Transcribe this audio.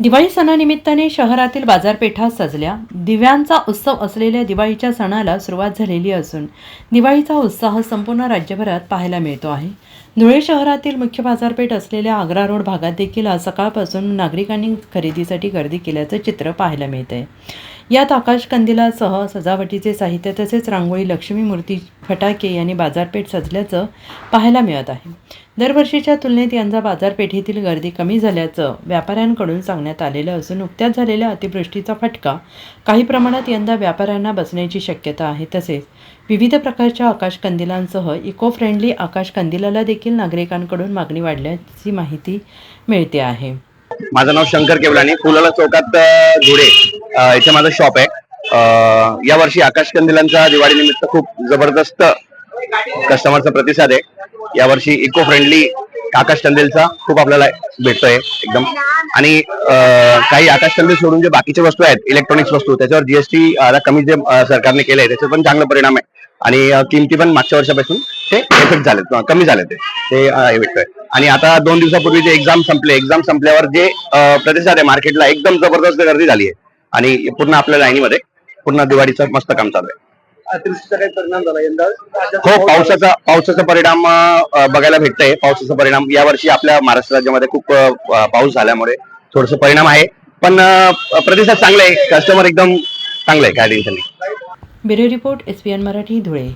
दिवाळी सणानिमित्ताने शहरातील बाजारपेठा सजल्या. दिव्यांचा उत्सव असलेल्या दिवाळीच्या सणाला सुरुवात झालेली असून दिवाळीचा उत्साह संपूर्ण राज्यभरात पाहायला मिळतो आहे. धुळे शहरातील मुख्य बाजारपेठ असलेल्या आग्रा रोड भागात देखील आज सकाळपासून नागरिकांनी खरेदीसाठी गर्दी केल्याचं चित्र पाहायला मिळतंय. यात आकाशकंदिलासह सजावटीचे साहित्य तसेच रांगोळी लक्ष्मी मूर्ती फटाके यांनी बाजारपेठ सजल्याचं पाहायला मिळत आहे. दरवर्षीच्या तुलनेत यंदा बाजारपेठेतील गर्दी कमी झाल्याचं व्यापाऱ्यांकडून सांगण्यात आलेलं असून नुकत्याच झालेल्या अतिवृष्टीचा फटका काही प्रमाणात यंदा व्यापाऱ्यांना बसण्याची शक्यता आहे. तसेच विविध प्रकारच्या आकाशकंदिलांसह इको फ्रेंडली आकाशकंदिलाला देखील नागरिकांकडून मागणी वाढल्याची माहिती मिळते आहे. माझं नाव शंकर केवलानी फुलाला चौकात अ, धुळे इथे माझं शॉप आहे. या वर्षी आकाश कंदिलांचा दिवाळी निमित्त खूप जबरदस्त कस्टमरचा प्रतिसाद आहे. या वर्षी इको फ्रेंडली आकाश कंदीलचा खूप आपल्याला भेटतोय एकदम. आणि काही आकाश कंदील सोडून जे बाकीचे वस्तू आहेत इलेक्ट्रॉनिक्स वस्तू त्याच्यावर जीएसटी आता कमी जे सरकारने केलंय त्याचा पण चांगला परिणाम आहे. आणि किमती पण मागच्या वर्षापासून ते इफेक्ट झाले कमी झाले ते. ते हे भेटतोय. आणि आता दोन दिवसापूर्वी जे एक्झाम संपले एक्झाम संपल्यावर जे प्रतिसाद आहे मार्केटला एकदम जबरदस्त गर्दी झाली आहे. आणि पूर्ण आपल्या लाईनीमध्ये पूर्ण दिवाळीचं मस्त काम चालू आहे. अतिवृष्टीचा काही परिणाम झाला यंदा? हो पावसाचा पावसाचा परिणाम बघायला भेटतंय. पावसाचा परिणाम यावर्षी आपल्या महाराष्ट्र राज्यामध्ये खूप पाऊस झाल्यामुळे थोडस परिणाम आहे. पण प्रतिसाद चांगला आहे. कस्टमर एकदम चांगलं आहे काय टेन्शन नाही. Bureau report S P N Marathi Dhule.